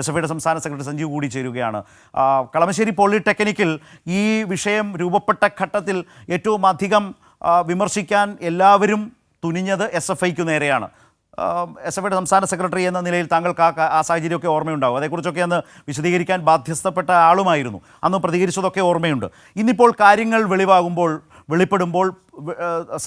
S F ഐയുടെ സംസ്ഥാന secretary Sanjeev കൂടി ചേരുകയാണ്. കളമശ്ശേരി പോളിടെക്നിക്കിൽ ഈ വിഷയം രൂപപ്പെട്ട ഘട്ടത്തിൽ ഏറ്റവും അധികം വിമർശിക്കാൻ എല്ലാവരും തുനിഞ്ഞത് എസ് എഫ് ഐക്ക് നേരെയാണ്. എസ് എഫ് ഐയുടെ സംസ്ഥാന സെക്രട്ടറി എന്ന നിലയിൽ താങ്കൾക്ക് ആ ആ സാഹചര്യമൊക്കെ ഓർമ്മയുണ്ടാവും. അതേക്കുറിച്ചൊക്കെ അന്ന് വിശദീകരിക്കാൻ ബാധ്യസ്ഥപ്പെട്ട ആളുമായിരുന്നു. അന്ന് പ്രതികരിച്ചതൊക്കെ ഓർമ്മയുണ്ട്. ഇന്നിപ്പോൾ കാര്യങ്ങൾ വെളിവാകുമ്പോൾ വെളിപ്പെടുമ്പോൾ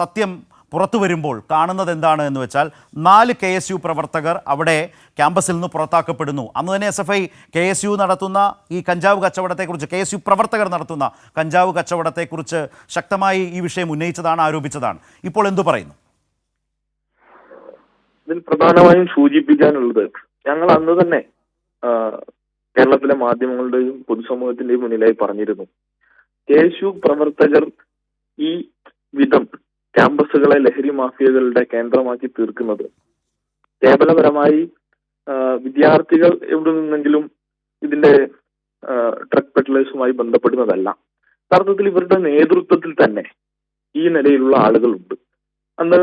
സത്യം പുറത്തു വരുമ്പോൾ കാണുന്നത് എന്താണ് എന്ന് വെച്ചാൽ നാല് കെ എസ് യു പ്രവർത്തകർ അവിടെ ക്യാമ്പസിൽ നിന്ന് പുറത്താക്കപ്പെടുന്നു. അന്ന് തന്നെ S F I K S U നടത്തുന്ന ഈ കഞ്ചാവ് കച്ചവടത്തെക്കുറിച്ച് കെ എസ് യു പ്രവർത്തകർ നടത്തുന്ന കഞ്ചാവ് കച്ചവടത്തെക്കുറിച്ച് ശക്തമായി ഈ വിഷയം ഉന്നയിച്ചതാണ് ആരോപിച്ചതാണ്. ഇപ്പോൾ എന്തു പറയുന്നു? പ്രധാനമായും സൂചിപ്പിക്കാനുള്ളത് ഞങ്ങൾ അന്ന് തന്നെ കേരളത്തിലെ മാധ്യമങ്ങളുടെയും പൊതുസമൂഹത്തിന്റെയും മുന്നിലായി പറഞ്ഞിരുന്നു. കെ എസ് യു പ്രവർത്തകർ ഈ വിധം ക്യാമ്പസുകളെ ലഹരി മാഫിയകളുടെ കേന്ദ്രമാക്കി തീർക്കുന്നത്. കേവലപരമായി വിദ്യാർത്ഥികൾ എവിടെ നിന്നെങ്കിലും ഇതിന്റെ ഡ്രഗ് പെട്ടലേഴ്സുമായി ബന്ധപ്പെടുന്നതല്ല. യഥാർത്ഥത്തിൽ ഇവരുടെ നേതൃത്വത്തിൽ തന്നെ ഈ നിലയിലുള്ള ആളുകളുണ്ട്. അന്ന്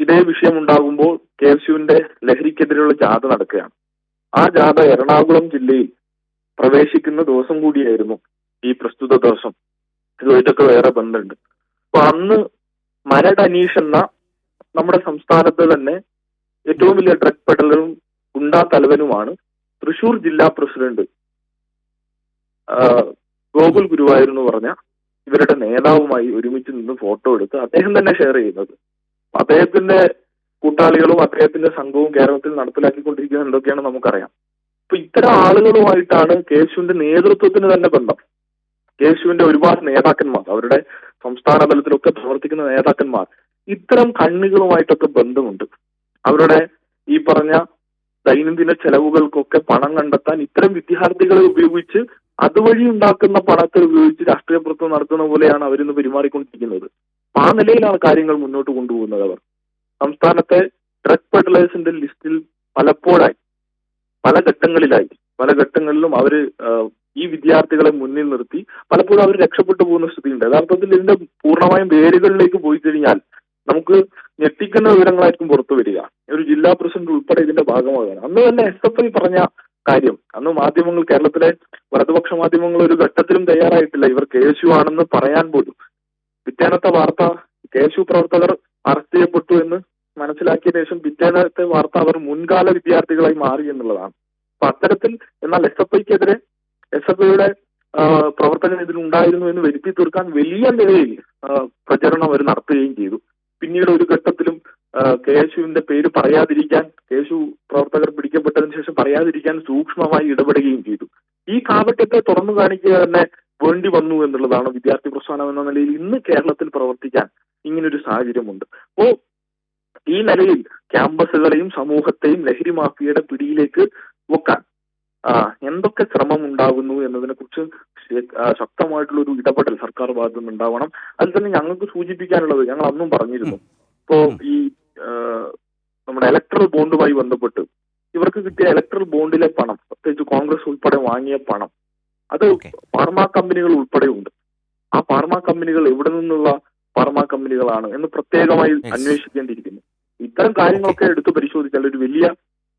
ഇതേ വിഷയം ഉണ്ടാകുമ്പോൾ കെ എസ് യുവിന്റെ ലഹരിക്കെതിരെയുള്ള ജാഥ നടക്കുകയാണ്. ആ ജാഥ എറണാകുളം ജില്ലയിൽ പ്രവേശിക്കുന്ന ദിവസം കൂടിയായിരുന്നു ഈ പ്രസ്തുത ദിവസം. ഇതുമായിട്ടൊക്കെ വേറെ ബന്ധമുണ്ട്. അപ്പൊ അന്ന് മരട് അനീഷ് എന്ന നമ്മുടെ സംസ്ഥാനത്ത് തന്നെ ഏറ്റവും വലിയ ഡ്രഗ് പെഡലറും ഗുണ്ടാ തലവനുമാണ് തൃശൂർ ജില്ലാ പ്രസിഡന്റ് ഗോകുൽ ഗുരുവായൂർ എന്ന് പറഞ്ഞ ഇവരുടെ നേതാവുമായി ഒരുമിച്ച് നിന്ന് ഫോട്ടോ എടുത്ത് അദ്ദേഹം തന്നെ ഷെയർ ചെയ്യുന്നത്. അദ്ദേഹത്തിന്റെ കൂട്ടാളികളും അദ്ദേഹത്തിന്റെ സംഘവും കേരളത്തിൽ നടപ്പിലാക്കിക്കൊണ്ടിരിക്കുന്നത് എന്തൊക്കെയാണ് നമുക്കറിയാം. അപ്പൊ ഇത്തരം ആളുകളുമായിട്ടാണ് കേശുവിന്റെ നേതൃത്വത്തിന് തന്നെ ബന്ധം. കേശുവിന്റെ ഒരുപാട് നേതാക്കന്മാർ അവരുടെ സംസ്ഥാന തലത്തിലൊക്കെ പ്രവർത്തിക്കുന്ന നേതാക്കന്മാർ. ഇത്തരം കണ്ണികളുമായിട്ടൊക്കെ ബന്ധമുണ്ട്. അവരുടെ ഈ പറഞ്ഞ ദൈനംദിന ചെലവുകൾക്കൊക്കെ പണം കണ്ടെത്താൻ ഇത്തരം വിദ്യാർത്ഥികളെ ഉപയോഗിച്ച് അതുവഴി ഉണ്ടാക്കുന്ന പണത്തെ ഉപയോഗിച്ച് രാഷ്ട്രീയ പ്രവർത്തനം നടത്തുന്ന പോലെയാണ് അവരിന്ന് പെരുമാറിക്കൊണ്ടിരിക്കുന്നത്. ആ നിലയിലാണ് കാര്യങ്ങൾ മുന്നോട്ട് കൊണ്ടുപോകുന്നത് അവർ. സംസ്ഥാനത്തെ ഡ്രഗ് ഫെർട്ടിലൈസറിന്റെ ലിസ്റ്റിൽ പലപ്പോഴായി പല ഘട്ടങ്ങളിലായി പല ഘട്ടങ്ങളിലും അവർ ഈ വിദ്യാർത്ഥികളെ മുന്നിൽ നിർത്തി പലപ്പോഴും അവർ രക്ഷപ്പെട്ടു പോകുന്ന സ്ഥിതിയുണ്ട്. യഥാർത്ഥത്തിൽ ഇതിന്റെ പൂർണമായും വേരുകളിലേക്ക് പോയി കഴിഞ്ഞാൽ നമുക്ക് ഞെട്ടിക്കുന്ന വിവരങ്ങളായിരിക്കും പുറത്തു വരിക. ഒരു ജില്ലാ പ്രസിഡന്റ് ഉൾപ്പെടെ ഇതിന്റെ ഭാഗമാകുകയാണ് അന്ന് തന്നെ എസ് എഫ് ഐ പറഞ്ഞ കാര്യം അന്ന് മാധ്യമങ്ങൾ കേരളത്തിലെ വലതുപക്ഷ മാധ്യമങ്ങൾ ഒരു ഘട്ടത്തിലും തയ്യാറായിട്ടില്ല. ഇവർ കെ എസ് യു ആണെന്ന് പറയാൻ പോലും. പിറ്റേന്നത്തെ വാർത്ത കേശു പ്രവർത്തകർ അറസ്റ്റ് ചെയ്യപ്പെട്ടു എന്ന് മനസ്സിലാക്കിയ ശേഷം പിറ്റേന്നത്തെ വാർത്ത അവർ മുൻകാല വിദ്യാർത്ഥികളായി മാറി എന്നുള്ളതാണ്. അപ്പൊ അത്തരത്തിൽ എന്നാൽ എസ് എഫ് ഐക്കെതിരെ എസ് എഫ് ഐയുടെ പ്രവർത്തനം ഇതിലുണ്ടായിരുന്നു എന്ന് വരുത്തി തീർക്കാൻ വലിയ നിലയിൽ പ്രചരണം അവർ നടത്തുകയും ചെയ്തു. പിന്നീട് ഒരു ഘട്ടത്തിലും കേശുവിന്റെ പേര് പറയാതിരിക്കാൻ കേശു പ്രവർത്തകർ പിടിക്കപ്പെട്ടതിന് ശേഷം പറയാതിരിക്കാൻ സൂക്ഷ്മമായി ഇടപെടുകയും ചെയ്തു. ഈ കാപട്യത്തെ തുറന്നു കാണിക്കുക തന്നെ വേണ്ടി വന്നു എന്നുള്ളതാണ് വിദ്യാർത്ഥി പ്രസ്ഥാനം എന്ന നിലയിൽ ഇന്ന് കേരളത്തിൽ പ്രവർത്തിക്കാൻ ഇങ്ങനൊരു സാഹചര്യമുണ്ട്. അപ്പോ ഈ നിലയിൽ ക്യാമ്പസുകളെയും സമൂഹത്തെയും ലഹരി മാഫിയയുടെ പിടിയിലേക്ക് വെക്കാൻ എന്തൊക്കെ ശ്രമം ഉണ്ടാകുന്നു എന്നതിനെ കുറിച്ച് ശക്തമായിട്ടുള്ള ഒരു ഇടപെടൽ സർക്കാർ ഭാഗത്തു നിന്ന് ഉണ്ടാവണം അതിൽ തന്നെ ഞങ്ങൾക്ക് സൂചിപ്പിക്കാനുള്ളത് ഞങ്ങൾ അന്നും പറഞ്ഞിരുന്നു. ഇപ്പോ ഈ നമ്മുടെ ഇലക്ട്രൽ ബോണ്ടുമായി ബന്ധപ്പെട്ട് ഇവർക്ക് കിട്ടിയ ഇലക്ട്രൽ ബോണ്ടിലെ പണം പ്രത്യേകിച്ച് കോൺഗ്രസ് ഉൾപ്പെടെ വാങ്ങിയ പണം അത് ഫാർമ കമ്പനികൾ ഉൾപ്പെടെ ഉണ്ട്. ആ ഫാർമ കമ്പനികൾ എവിടെ നിന്നുള്ള ഫാർമ കമ്പനികളാണ് എന്ന് പ്രത്യേകമായി. അന്വേഷിക്കേണ്ടിയിരിക്കുന്നു. ഇത്തരം കാര്യങ്ങളൊക്കെ എടുത്തു പരിശോധിച്ചാൽ ഒരു വലിയ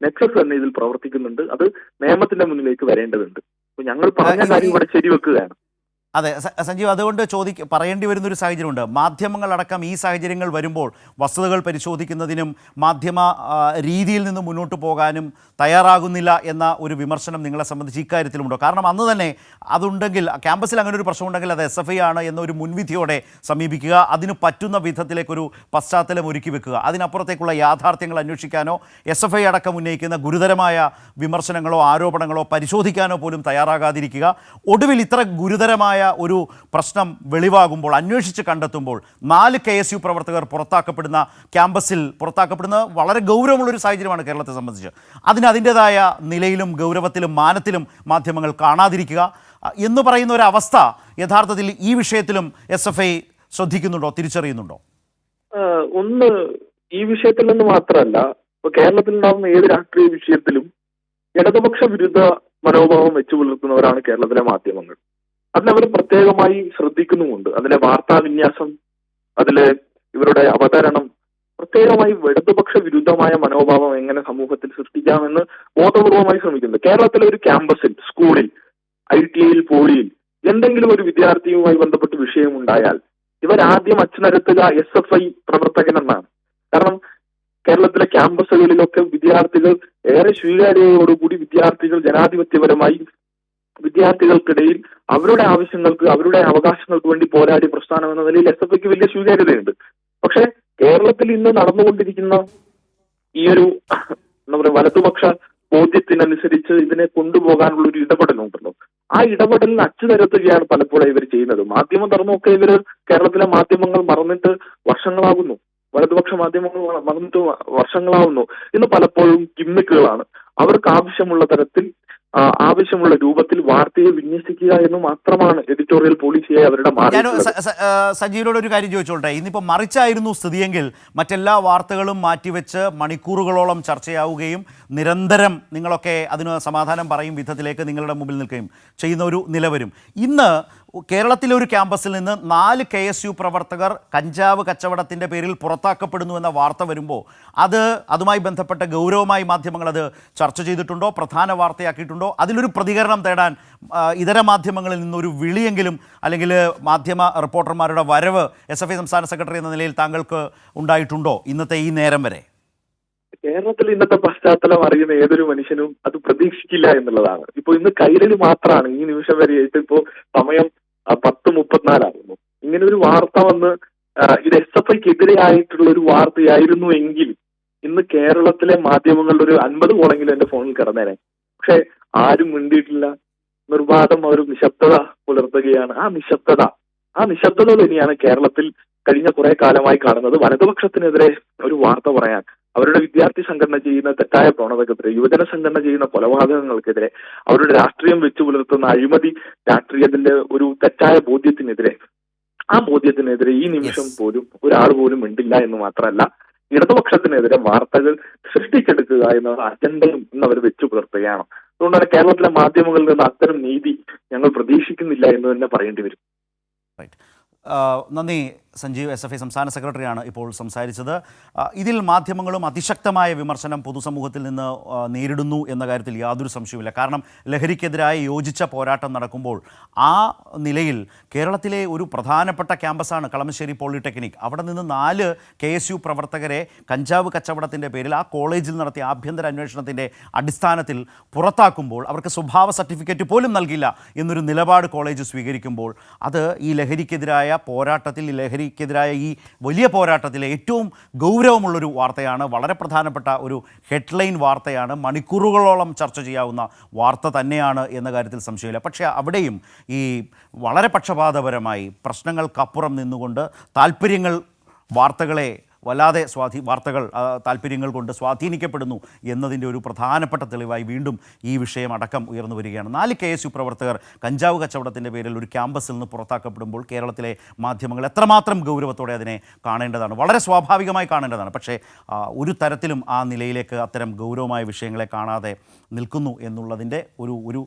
നെക്സസ് തന്നെ ഇതിൽ പ്രവർത്തിക്കുന്നുണ്ട്. അത് നിയമത്തിന്റെ മുന്നിലേക്ക് വരേണ്ടതുണ്ട്. അപ്പൊ ഞങ്ങൾ പറഞ്ഞ കാര്യം ഇവിടെ ശരിവെക്കുകയാണ്. അതെ സഞ്ജീവ് അതുകൊണ്ട് ചോദിക്ക പറയേണ്ടി വരുന്നൊരു സാഹചര്യമുണ്ട്. മാധ്യമങ്ങളടക്കം ഈ സാഹചര്യങ്ങൾ വരുമ്പോൾ വസ്തുതകൾ പരിശോധിക്കുന്നതിനും മാധ്യമ രീതിയിൽ നിന്ന് മുന്നോട്ട് പോകാനും തയ്യാറാകുന്നില്ല എന്ന ഒരു വിമർശനം നിങ്ങളെ സംബന്ധിച്ച് ഇക്കാര്യത്തിലുണ്ടോ കാരണം അന്ന് തന്നെ അതുണ്ടെങ്കിൽ ക്യാമ്പസിൽ അങ്ങനെ ഒരു പ്രശ്നമുണ്ടെങ്കിൽ അത് എസ് എഫ് ഐ ആണ് എന്നൊരു മുൻവിധിയോടെ സമീപിക്കുക അതിന് പറ്റുന്ന വിധത്തിലേക്കൊരു പശ്ചാത്തലം ഒരുക്കി വെക്കുക. അതിനപ്പുറത്തേക്കുള്ള യാഥാർത്ഥ്യങ്ങൾ അന്വേഷിക്കാനോ എസ് എഫ് ഐ അടക്കം ഉന്നയിക്കുന്ന ഗുരുതരമായ വിമർശനങ്ങളോ ആരോപണങ്ങളോ പരിശോധിക്കാനോ പോലും തയ്യാറാകാതിരിക്കുക. ഒടുവിൽ ഇത്ര ഗുരുതരമായ ഒരു പ്രശ്നം വെളിവാകുമ്പോൾ അന്വേഷിച്ച് കണ്ടെത്തുമ്പോൾ നാല് കെ എസ് യു പ്രവർത്തകർ പുറത്താക്കപ്പെടുന്ന ക്യാമ്പസിൽ പുറത്താക്കപ്പെടുന്ന വളരെ ഗൗരവമുള്ളൊരു സാഹചര്യമാണ് കേരളത്തെ സംബന്ധിച്ച്. അതിന് അതിന്റെതായ നിലയിലും ഗൗരവത്തിലും മാനത്തിലും മാധ്യമങ്ങൾ കാണാതിരിക്കുക എന്ന് പറയുന്ന ഒരു അവസ്ഥ യഥാർത്ഥത്തിൽ ഈ വിഷയത്തിലും എസ് എഫ് ഐ ശ്രദ്ധിക്കുന്നുണ്ടോ തിരിച്ചറിയുന്നുണ്ടോ? ഒന്ന് ഈ വിഷയത്തിൽ നിന്ന് മാത്രമല്ല ഇപ്പൊ കേരളത്തിൽ ഉണ്ടാകുന്ന ഏത് രാഷ്ട്രീയ വിഷയത്തിലും ഇടതുപക്ഷ വിരുദ്ധ മനോഭാവം വെച്ചു പുലർത്തുന്നവരാണ് കേരളത്തിലെ മാധ്യമങ്ങൾ. അതിനവർ പ്രത്യേകമായി ശ്രദ്ധിക്കുന്നുമുണ്ട്. അതിലെ വാർത്താ വിന്യാസം അതിലെ ഇവരുടെ അവതരണം പ്രത്യേകമായി ഇടതുപക്ഷ വിരുദ്ധമായ മനോഭാവം എങ്ങനെ സമൂഹത്തിൽ സൃഷ്ടിക്കാമെന്ന് ബോധപൂർവമായി ശ്രമിക്കുന്നത് കേരളത്തിലെ ഒരു ക്യാമ്പസിൽ സ്കൂളിൽ ഐ ടി ഐയിൽ പോളിയിൽ എന്തെങ്കിലും ഒരു വിദ്യാർത്ഥിയുമായി ബന്ധപ്പെട്ട് വിഷയമുണ്ടായാൽ ഇവരാദ്യം അച്ഛനരത്തുക എസ് എഫ് ഐ പ്രവർത്തകനെന്നാണ്. കാരണം കേരളത്തിലെ ക്യാമ്പസുകളിലൊക്കെ വിദ്യാർത്ഥികൾ ഏറെ സ്വീകാര്യതയോടുകൂടി വിദ്യാർത്ഥികൾ ജനാധിപത്യപരമായി വിദ്യാർത്ഥികൾക്കിടയിൽ അവരുടെ ആവശ്യങ്ങൾക്ക് അവരുടെ അവകാശങ്ങൾക്ക് വേണ്ടി പോരാടി പ്രസ്ഥാനം എന്ന നിലയിൽ എസ് എഫ് ഐക്ക് വലിയ സ്വീകാര്യതയുണ്ട്. പക്ഷെ കേരളത്തിൽ ഇന്ന് നടന്നുകൊണ്ടിരിക്കുന്ന ഈ ഒരു എന്താ പറയുക വലതുപക്ഷ ബോധ്യത്തിനനുസരിച്ച് ഇതിനെ കൊണ്ടുപോകാനുള്ള ഒരു ഇടപെടലുണ്ടല്ലോ. ആ ഇടപെടലിന് അച്ചു തരത്തുകയാണ് പലപ്പോഴും ഇവർ ചെയ്യുന്നത്. മാധ്യമ ധർമ്മമൊക്കെ ഇവർ കേരളത്തിലെ മാധ്യമങ്ങൾ മറന്നിട്ട് വർഷങ്ങളാകുന്നു. വലതുപക്ഷ മാധ്യമങ്ങൾ മറന്നിട്ട് വർഷങ്ങളാവുന്നു ഇന്ന് പലപ്പോഴും ഗിമ്മിക്കുകളാണ്. അവർക്ക് ആവശ്യമുള്ള തരത്തിൽ ആവശ്യമുള്ള രൂപത്തിൽ വാർത്തയെ വിന്യസിക്കുക എന്ന് മാത്രമാണ് എഡിറ്റോറിയൽ പോളിസിയായി അവരുടെ ഞാൻ സജീവിനോട് ഒരു കാര്യം ചോദിച്ചോട്ടെ? ഇന്നിപ്പോൾ മറിച്ചായിരുന്നു സ്ഥിതിയെങ്കിൽ മറ്റെല്ലാ വാർത്തകളും മാറ്റിവെച്ച് മണിക്കൂറുകളോളം ചർച്ചയാവുകയും നിരന്തരം നിങ്ങളൊക്കെ അതിന് സമാധാനം പറയും വിധത്തിലേക്ക് നിങ്ങളുടെ മുമ്പിൽ നിൽക്കുകയും ചെയ്യുന്ന ഒരു നില വരും ഇന്ന് കേരളത്തിലെ ഒരു ക്യാമ്പസിൽ നിന്ന് നാല് കെ എസ് യു പ്രവർത്തകർ കഞ്ചാവ് കച്ചവടത്തിന്റെ പേരിൽ പുറത്താക്കപ്പെടുന്നു എന്ന വാർത്ത വരുമ്പോൾ അത് അതുമായി ബന്ധപ്പെട്ട ഗൗരവമായി മാധ്യമങ്ങൾ അത് ചർച്ച ചെയ്തിട്ടുണ്ടോ? പ്രധാന വാർത്തയാക്കിയിട്ടുണ്ടോ? അതിലൊരു പ്രതികരണം തേടാൻ ഇതര മാധ്യമങ്ങളിൽ നിന്നൊരു വിളിയെങ്കിലും അല്ലെങ്കിൽ മാധ്യമ റിപ്പോർട്ടർമാരുടെ വരവ് എസ് എഫ് ഐ സംസ്ഥാന സെക്രട്ടറി എന്ന നിലയിൽ താങ്കൾക്ക് ഉണ്ടായിട്ടുണ്ടോ ഇന്നത്തെ ഈ നേരം വരെ? കേരളത്തിൽ ഇന്നത്തെ പശ്ചാത്തലം അറിയുന്ന ഏതൊരു മനുഷ്യനും അത് പ്രതീക്ഷിക്കില്ല എന്നുള്ളതാണ്. ഇപ്പൊ ഇന്ന് കൈരളി മാത്രമാണ് ഈ നിമിഷം വരെ ആയിട്ട് ഇപ്പോ സമയം പത്ത് മുപ്പത്തിനാലായിരുന്നു. ഇങ്ങനെ ഒരു വാർത്ത വന്ന് ഇത് എസ് എഫ് ഐക്ക് എതിരെയായിട്ടുള്ള ഒരു വാർത്തയായിരുന്നു എങ്കിൽ ഇന്ന് കേരളത്തിലെ മാധ്യമങ്ങളുടെ ഒരു അൻപത് കോളെങ്കിലും എന്റെ ഫോണിൽ കിടന്നേനെ. പക്ഷെ ആരും മിണ്ടിയിട്ടില്ല. നിർബാധം അവർ നിശബ്ദത പുലർത്തുകയാണ്. ആ നിശബ്ദത ആ നിശബ്ദത തന്നെയാണ് കേരളത്തിൽ കഴിഞ്ഞ കുറെ കാലമായി കാണുന്നത്. വലതുപക്ഷത്തിനെതിരെ ഒരു വാർത്ത പറയാൻ. അവരുടെ വിദ്യാർത്ഥി സംഘടന ചെയ്യുന്ന തെറ്റായ പ്രവണതക്കെതിരെ യുവജന സംഘടന ചെയ്യുന്ന കൊലപാതകങ്ങൾക്കെതിരെ അവരുടെ രാഷ്ട്രീയം വെച്ചു പുലർത്തുന്ന അഴിമതി രാഷ്ട്രീയത്തിന്റെ ഒരു തെറ്റായ ബോധ്യത്തിനെതിരെ ആ ബോധ്യത്തിനെതിരെ ഈ നിമിഷം. പോലും ഒരാൾ പോലും ഉണ്ടില്ല എന്ന് മാത്രമല്ല ഇടതുപക്ഷത്തിനെതിരെ വാർത്തകൾ സൃഷ്ടിച്ചെടുക്കുക എന്ന അജണ്ടയും ഇന്ന് അവർ വെച്ചു പുലർത്തുകയാണ്. അതുകൊണ്ടാണ് കേരളത്തിലെ മാധ്യമങ്ങളിൽ നിന്ന് അത്തരം നീതി ഞങ്ങൾ പ്രതീക്ഷിക്കുന്നില്ല എന്ന് തന്നെ പറയേണ്ടി വരും. നന്ദി. സഞ്ജീവ് എസ് എഫ് ഐ സംസ്ഥാന സെക്രട്ടറിയാണ് ഇപ്പോൾ സംസാരിച്ചത്. ഇതിൽ മാധ്യമങ്ങളും അതിശക്തമായ വിമർശനം പൊതുസമൂഹത്തിൽ നിന്ന് നേരിടുന്നു എന്ന കാര്യത്തിൽ യാതൊരു സംശയവുമില്ല. കാരണം ലഹരിക്കെതിരായി യോജിച്ച പോരാട്ടം നടക്കുമ്പോൾ ആ നിലയിൽ കേരളത്തിലെ ഒരു പ്രധാനപ്പെട്ട ക്യാമ്പസാണ് കളമശ്ശേരി പോളിടെക്നിക്. അവിടെ നിന്ന് നാല് കെ എസ് യു പ്രവർത്തകരെ കഞ്ചാവ് കച്ചവടത്തിന്റെ പേരിൽ ആ കോളേജിൽ നടത്തിയ ആഭ്യന്തര അന്വേഷണത്തിന്റെ അടിസ്ഥാനത്തിൽ പുറത്താക്കുമ്പോൾ അവർക്ക് സ്വഭാവ സർട്ടിഫിക്കറ്റ് പോലും നൽകില്ല എന്നൊരു നിലപാട് കോളേജ് സ്വീകരിക്കുമ്പോൾ അത് ഈ ലഹരിക്കെതിരായ പോരാട്ടത്തിൽ ഈ ലഹരിക്കെതിരായ ഈ വലിയ പോരാട്ടത്തിലെ ഏറ്റവും ഗൗരവമുള്ളൊരു വാർത്തയാണ് വളരെ പ്രധാനപ്പെട്ട ഒരു ഹെഡ്ലൈൻ വാർത്തയാണ് മണിക്കൂറുകളോളം ചർച്ച ചെയ്യാവുന്ന വാർത്ത തന്നെയാണ് എന്ന കാര്യത്തിൽ സംശയമില്ല. പക്ഷേ അവിടെയും ഈ വളരെ പക്ഷപാതപരമായി പ്രശ്നങ്ങൾക്കപ്പുറം നിന്നുകൊണ്ട് താല്പര്യങ്ങൾ വാർത്തകളെ വല്ലാതെ സ്വാധീ വാർത്തകൾ താല്പര്യങ്ങൾ കൊണ്ട് സ്വാധീനിക്കപ്പെടുന്നു എന്നതിന്റെ ഒരു പ്രധാനപ്പെട്ട തെളിവായി വീണ്ടും ഈ വിഷയം അടക്കം ഉയർന്നു വരികയാണ്. നാല് കെ എസ് യു പ്രവർത്തകർ കഞ്ചാവ് കച്ചവടത്തിന്റെ പേരിൽ ഒരു ക്യാമ്പസിൽ നിന്ന് പുറത്താക്കപ്പെടുമ്പോൾ കേരളത്തിലെ മാധ്യമങ്ങൾ എത്രമാത്രം ഗൗരവത്തോടെ അതിനെ കാണേണ്ടതാണ്? വളരെ സ്വാഭാവികമായി കാണേണ്ടതാണ്. പക്ഷേ ഒരു തരത്തിലും ആ നിലയിലേക്ക് അത്തരം ഗൗരവമായ വിഷയങ്ങളെ കാണാതെ നിൽക്കുന്നു എന്നുള്ളതിന്റെ ഒരു ഒരു